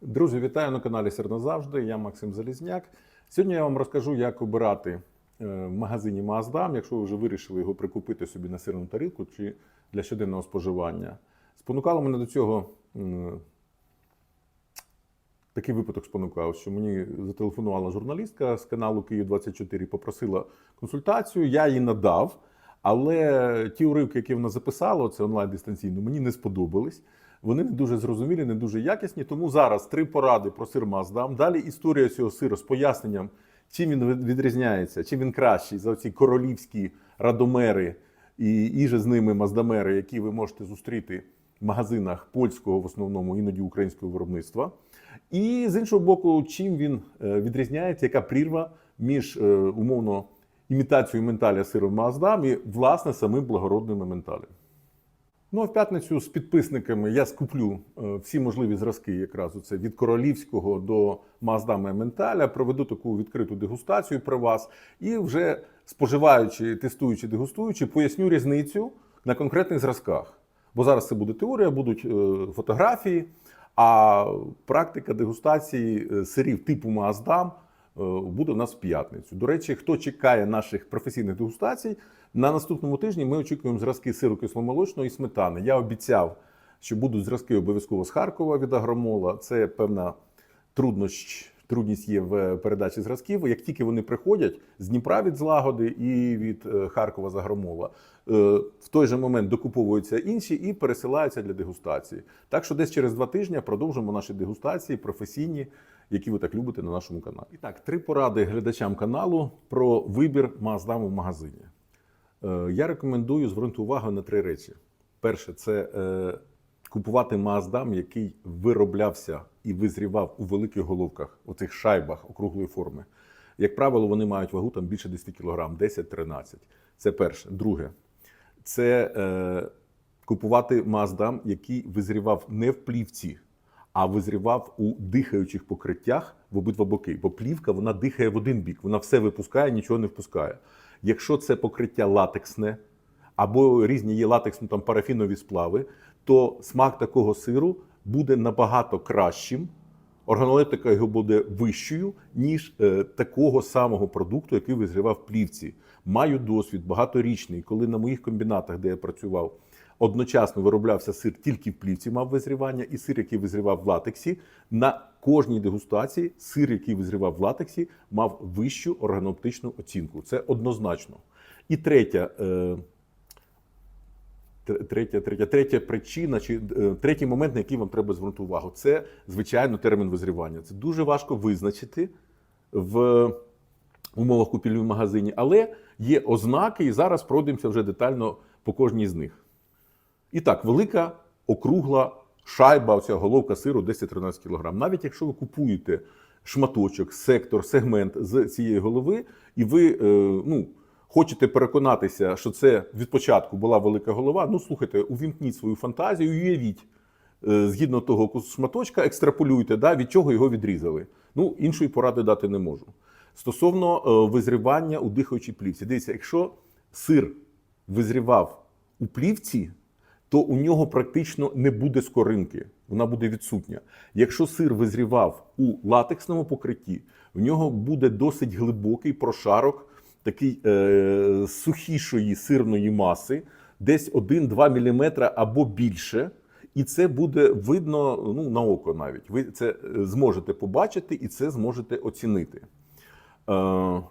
Друзі, вітаю на каналі Сир назавжди. Я Максим Залізняк. Сьогодні я вам розкажу, як обирати е, в магазині Маздам, якщо ви вже вирішили його прикупити собі на сирну тарілку чи для щоденного споживання. Спонукало мене до цього такий випадок спонукав, що мені зателефонувала журналістка з каналу Київ 24 попросила консультацію. Я їй надав. Але ті уривки, які вона записала, це онлайн дистанційно, мені не сподобались. Вони не дуже зрозумілі, не дуже якісні. Тому зараз три поради про сир Маздам. Далі історія цього сиру з поясненням, чим він відрізняється, чим він кращий за ці королівські радомери і, і же з ними маздамери, які ви можете зустріти в магазинах польського, в основному іноді українського виробництва. І з іншого боку, чим він е, відрізняється, яка прірва між е, умовно імітацією менталя сиром Маздам і власне самим благородним менталем. Ну а в п'ятницю з підписниками я скуплю е, всі можливі зразки, якраз оце від королівського до Маздама Менталя. Проведу таку відкриту дегустацію при вас і вже споживаючи, тестуючи, дегустуючи, поясню різницю на конкретних зразках. Бо зараз це буде теорія, будуть е, фотографії, а практика дегустації е, сирів типу Маздам буде у нас в п'ятницю. До речі, хто чекає наших професійних дегустацій, на наступному тижні ми очікуємо зразки сиру кисломолочного і сметани. Я обіцяв, що будуть зразки обов'язково з Харкова від Агромола. Це певна труднощ. Трудність є в передачі зразків. Як тільки вони приходять з Дніпра від злагоди і від е, Харкова з Агромола, е, в той же момент докуповуються інші і пересилаються для дегустації. Так що десь через два тижні продовжимо наші дегустації професійні, які ви так любите на нашому каналі. І так, три поради глядачам каналу про вибір Маздам у магазині. Е, Я рекомендую звернути увагу на три речі. Перше, це е, купувати Маздам, який вироблявся і визрівав у великих головках, у цих шайбах округлої форми. Як правило, вони мають вагу там більше 10 кг, 10-13. Це перше. Друге, це е, купувати Маздам, який визрівав не в плівці, а визрівав у дихаючих покриттях в обидва боки. Бо плівка вона дихає в один бік, вона все випускає, нічого не впускає. Якщо це покриття латексне, або різні є латексні там парафінові сплави, то смак такого сиру буде набагато кращим. Органолептика його буде вищою, ніж е, такого самого продукту, який визрівав плівці. Маю досвід багаторічний, коли на моїх комбінатах, де я працював, одночасно вироблявся сир тільки в плівці, мав визрівання, і сир, який визрівав в латексі. На кожній дегустації сир, який визрівав в латексі, мав вищу органоптичну оцінку. Це однозначно. І третя. Е, Третя, третя, третя причина чи е, третій момент, на який вам треба звернути увагу, це звичайно термін визрівання. Це дуже важко визначити в умовах купівлі в магазині, але є ознаки, і зараз пройдемося вже детально по кожній з них. І так, велика округла шайба, оця головка сиру 10-13 кг. Навіть якщо ви купуєте шматочок, сектор, сегмент з цієї голови, і ви е, ну, хочете переконатися, що це від початку була велика голова, ну слухайте, увімкніть свою фантазію, уявіть. е, Згідно того шматочка, екстраполюйте, да, від чого його відрізали. Ну, іншої поради дати не можу. Стосовно е, визрівання у дихаючій плівці. Дивіться, якщо сир визрівав у плівці, то у нього практично не буде скоринки, вона буде відсутня. Якщо сир визрівав у латексному покритті, в нього буде досить глибокий прошарок такий е, сухішої сирної маси, десь 1-2 мм або більше. І це буде видно ну, на око навіть. Ви це е, зможете побачити і це зможете оцінити. Е,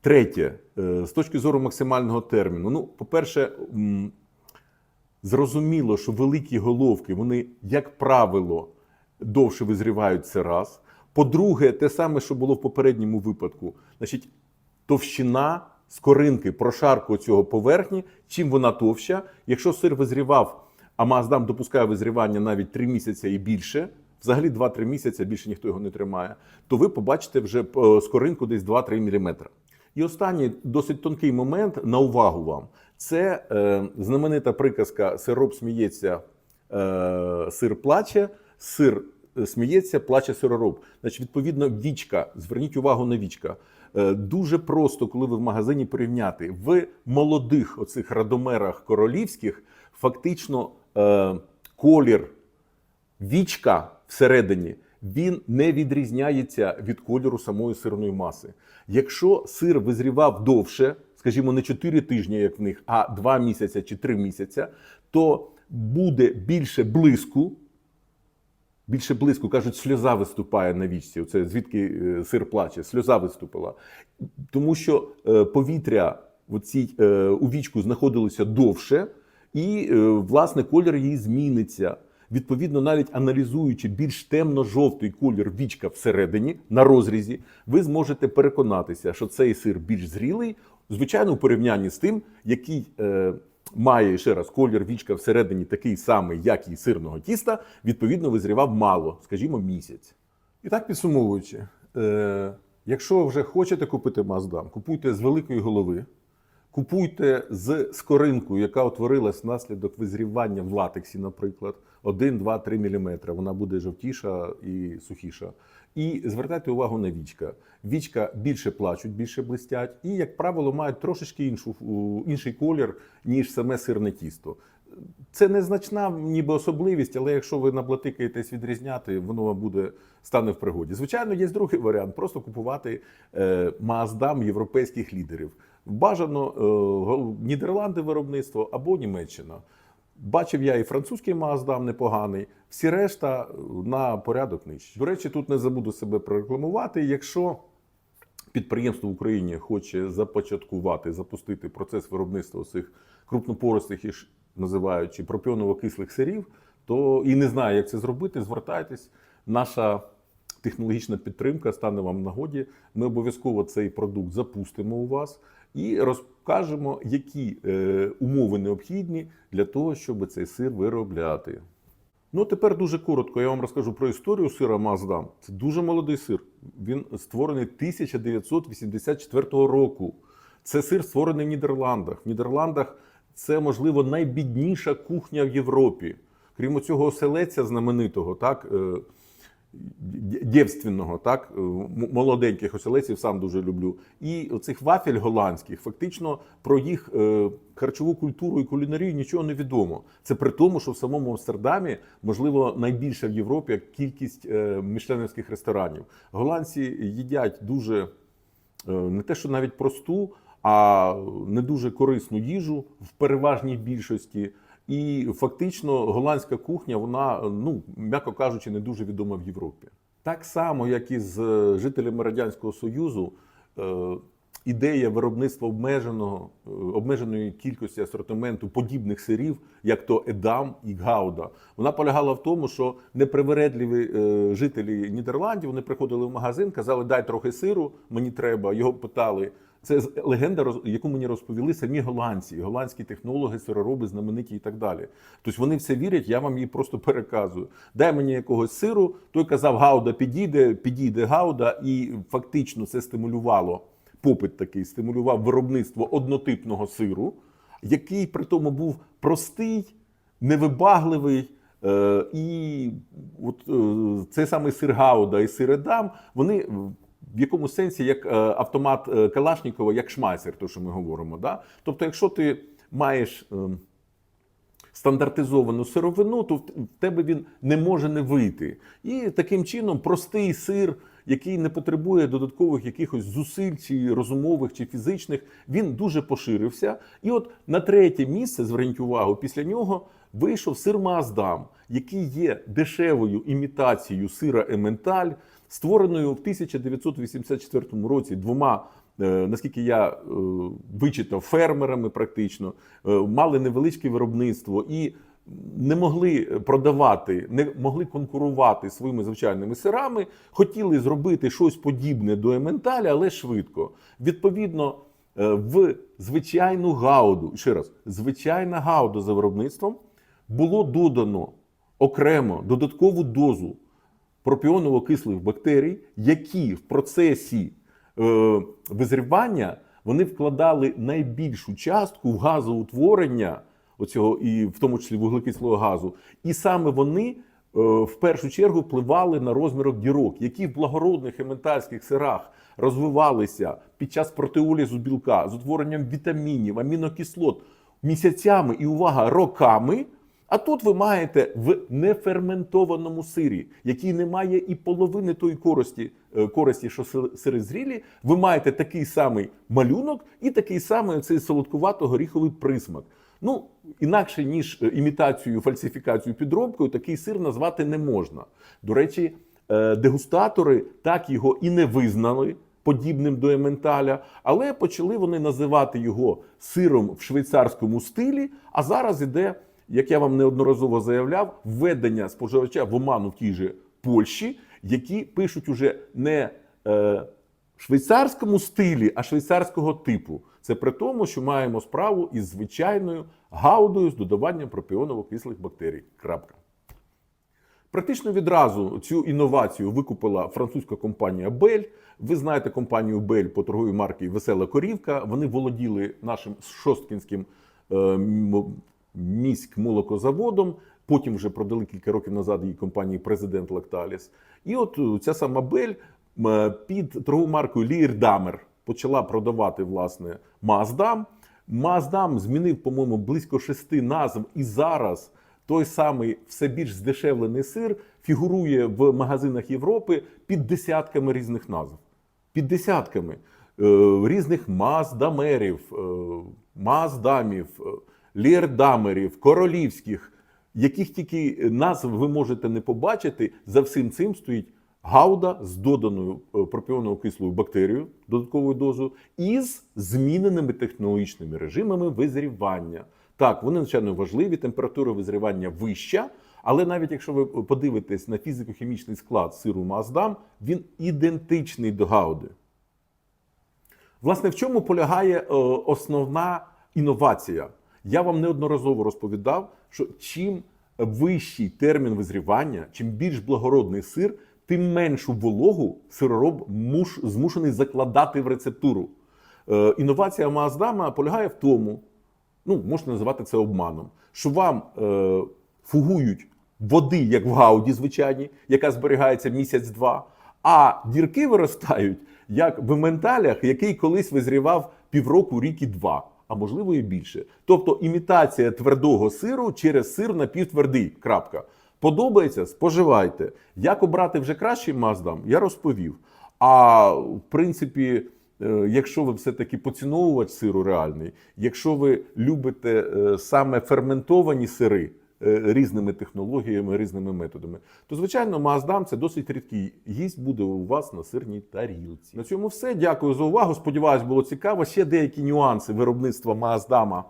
Третє, е, з точки зору максимального терміну. Ну, по-перше, зрозуміло, що великі головки, вони, як правило, довше визрівають це раз. По-друге, те саме, що було в попередньому випадку, значить, товщина скоринки, прошарку цього поверхні, чим вона товща. Якщо сир визрівав, а Маздам допускає визрівання навіть 3 місяці і більше, взагалі 2-3 місяці, більше ніхто його не тримає, то ви побачите вже е, скоринку десь 2-3 мм. І останній досить тонкий момент на увагу вам. Це е, знаменита приказка сироп сміється, е, сир плаче, сир е, сміється, плаче сиророб. Значить, відповідно, вічка. Зверніть увагу на вічка. Е, Дуже просто, коли ви в магазині порівняти в молодих оцих радомерах королівських, фактично е, колір вічка всередині він не відрізняється від кольору самої сирної маси. Якщо сир визрівав довше, скажімо, не 4 тижні, як в них, а 2 місяці чи 3 місяці, то буде більше блиску. Більше блиску, кажуть, сльоза виступає на вічці. Це звідки е, сир плаче, сльоза виступила. Тому що е, повітря в цій, е, у вічку знаходилося довше, і, власне, колір її зміниться. Відповідно, навіть аналізуючи більш темно-жовтий колір вічка всередині на розрізі, ви зможете переконатися, що цей сир більш зрілий, звичайно, у порівнянні з тим, який е, має ще раз колір вічка всередині такий самий, як і сирного тіста, відповідно, визрівав мало, скажімо, місяць. І так підсумовуючи, е, якщо вже хочете купити Маздам, купуйте з великої голови. Купуйте з скоринкою, яка утворилась внаслідок визрівання в латексі, наприклад, 1, 2, 3 мм. Вона буде жовтіша і сухіша. І звертайте увагу на вічка. Вічка більше плачуть, більше блистять, і, як правило, мають трошечки іншу, інший колір, ніж саме сирне тісто. Це незначна ніби особливість, але якщо ви наблатикаєтесь відрізняти, воно вам буде стане в пригоді. Звичайно, є другий варіант: просто купувати е, Маздам європейських лідерів. Бажано е, Нідерланди виробництво або Німеччина. Бачив я і французький Маздам непоганий, всі решта на порядок нижче. До речі, тут не забуду себе прорекламувати. Якщо підприємство в Україні хоче започаткувати, запустити процес виробництва цих крупнопоростих і називаючи пропіоново-кислих сирів, то і не знає, як це зробити, звертайтесь. Наша технологічна підтримка стане вам нагоді. Ми обов'язково цей продукт запустимо у вас і розкажемо, які е, умови необхідні для того, щоб цей сир виробляти. Ну, тепер дуже коротко я вам розкажу про історію сира Маздам. Це дуже молодий сир. Він створений 1984 року. Це сир створений в Нідерландах. В Нідерландах це, можливо, найбідніша кухня в Європі. Крім цього оселеця знаменитого, так, д- дєвственного, так, е, молоденьких оселеців сам дуже люблю. І оцих вафель голландських, фактично про їх е, харчову культуру і кулінарію нічого не відомо. Це при тому, що в самому Амстердамі, можливо, найбільша в Європі кількість е, мішленівських ресторанів. Голландці їдять дуже не те, що навіть просту, а не дуже корисну їжу в переважній більшості. І фактично голландська кухня, вона, ну м'яко кажучи, не дуже відома в Європі. Так само, як і з е, жителями Радянського Союзу, е, ідея виробництва обмеженого, е, обмеженої кількості асортименту подібних сирів, як то Едам і Гауда, вона полягала в тому, що непривередливі е, жителі Нідерландів вони приходили в магазин, казали, дай трохи сиру, мені треба. Його питали. Це легенда, яку мені розповіли самі голландці, голландські технологи, сиророби, знамениті і так далі. Тобто вони все вірять, я вам її просто переказую. Дай мені якогось сиру. Той казав, гауда підійде, підійде гауда, і фактично це стимулювало попит такий, стимулював виробництво однотипного сиру, який при тому був простий, невибагливий. Е, і от е, цей самий сир Гауда і сир Едам, вони в якому сенсі як е, автомат е, Калашнікова, як шмайсер, то що ми говоримо. Да? Тобто, якщо ти маєш е, стандартизовану сировину, то в тебе він не може не вийти. І таким чином простий сир, який не потребує додаткових якихось зусиль, чи розумових, чи фізичних, він дуже поширився. І от на третє місце, зверніть увагу, після нього вийшов сир Маасдам, який є дешевою імітацією сира Ементаль, створеною в 1984 році двома. е, Наскільки я е, вичитав фермерами, практично е, мали невеличке виробництво і не могли продавати, не могли конкурувати своїми звичайними сирами, хотіли зробити щось подібне до ементаля, але швидко. Відповідно, в звичайну гауду, ще раз, звичайна гауда за виробництвом було додано окремо додаткову дозу пропіоново-кислих бактерій, які в процесі е, визрівання вони вкладали найбільшу частку в газоутворення, оцього, і в тому числі вуглекислого газу. І саме вони е, в першу чергу впливали на розмірок дірок, які в благородних ементальських сирах розвивалися під час протеолізу білка з утворенням вітамінів, амінокислот місяцями і увага роками. А тут ви маєте в неферментованому сирі, який не має і половини тої користі, е, користі, що сири зрілі, ви маєте такий самий малюнок і такий самий цей солодкувато-горіховий присмак. Ну, інакше ніж е, імітацію, фальсифікацію, підробкою, такий сир назвати не можна. До речі, е, дегустатори так його і не визнали подібним до ементаля, але почали вони називати його сиром в швейцарському стилі. А зараз іде, як я вам неодноразово заявляв, введення споживача в оману в тій же Польщі, які пишуть уже не е, швейцарському стилі, а швейцарського типу. Це при тому, що маємо справу із звичайною гаудою з додаванням пропіоново-кислих бактерій. Крапка. Практично відразу цю інновацію викупила французька компанія Бель. Ви знаєте компанію Бель по торговій марці Весела Корівка. Вони володіли нашим шосткінським е, міськ молокозаводом. Потім вже продали кілька років назад її компанії Президент Лакталіс. І от е, ця сама Бель під торговою маркою Лірдамер почала продавати власне Маздам. Маздам змінив, по-моєму, близько шести назв, і зараз той самий все більш здешевлений сир фігурує в магазинах Європи під десятками різних назв. Під десятками е, різних маздамерів, е, маздамів, лєрдамерів, королівських, яких тільки назв ви можете не побачити. За всім цим стоїть гауда з доданою е, пропіоново-кислою бактерією, додатковою дозою, і зміненими технологічними режимами визрівання. Так, вони звичайно важливі, температура визрівання вища, але навіть якщо ви подивитесь на фізико-хімічний склад сиру Маздам, він ідентичний до гауди. Власне, в чому полягає е, основна інновація? Я вам неодноразово розповідав, що чим вищий термін визрівання, чим більш благородний сир, тим меншу вологу сиророб муш, змушений закладати в рецептуру. Е, інновація Маздама полягає в тому, ну можна називати це обманом, що вам е, фугують води, як в гауді звичайній, яка зберігається місяць-два, а дірки виростають, як в менталях, який колись визрівав півроку, рік і два, а можливо і більше. Тобто імітація твердого сиру через сир напівтвердий. Крапка. Подобається, споживайте. Як обрати вже кращий маздам, я розповів. А в принципі, е, якщо ви все-таки поціновувач сиру реальний, якщо ви любите е, саме ферментовані сири різними технологіями, різними методами, то звичайно Маздам це досить рідкий гість буде у вас на сирній тарілці. На цьому все. Дякую за увагу. Сподіваюсь, було цікаво. Ще деякі нюанси виробництва Маздама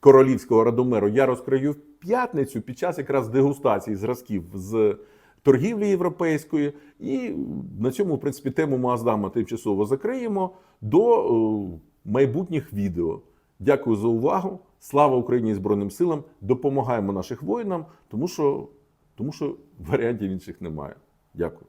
королівського радомеру я розкрию в п'ятницю під час якраз дегустації зразків з торгівлі європейської. І на цьому, в принципі, тему Маздама тимчасово закриємо до е, майбутніх відео. Дякую за увагу. Слава Україні і Збройним силам! Допомагаємо наших воїнам, тому що, тому що варіантів інших немає. Дякую.